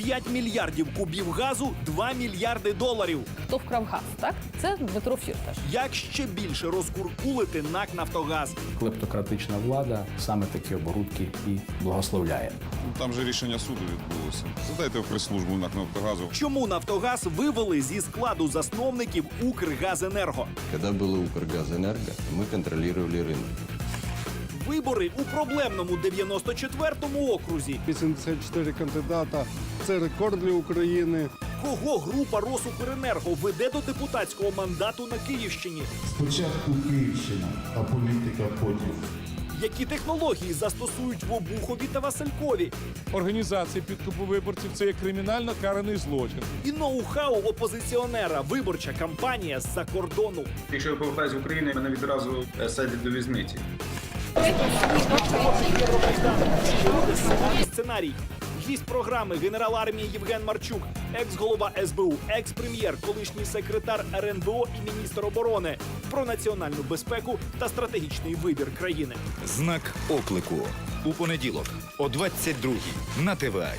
5 мільярдів кубів газу 2 мільярди доларів. Хто вкрав газ? Так це Дмитро Фірташ. Як ще більше розкуркулити НАК Нафтогаз? Клептократична влада саме такі оборудки і благословляє. Ну, Там же рішення суду відбулося. Задайте в прес-службу НАК «Нафтогазу». Чому Нафтогаз вивели зі складу засновників Укргазенерго? Когда было Укргазэнерго, мы контролировали рынок. Вибори у проблемному 94-му окрузі. 84 кандидата. Це рекорд для України. Кого група Росукренерго веде до депутатського мандату на Київщині? Спочатку Київщина, а політика потім. Які технології застосують в Обухові та Василькові? Організація підкупу виборців це є кримінально караний злочин. І ноу-хау опозиціонера виборча кампанія з-за кордону. Якщо я повертаюся в Україну, мене відразу е, садять до в'язниці. Сценарій. Гість програми генерал армії Євген Марчук, екс-голова СБУ, екс-прем'єр, колишній секретар РНБО і міністр оборони про національну безпеку та стратегічний вибір країни. Знак оклику у понеділок о 22-й на ТВА.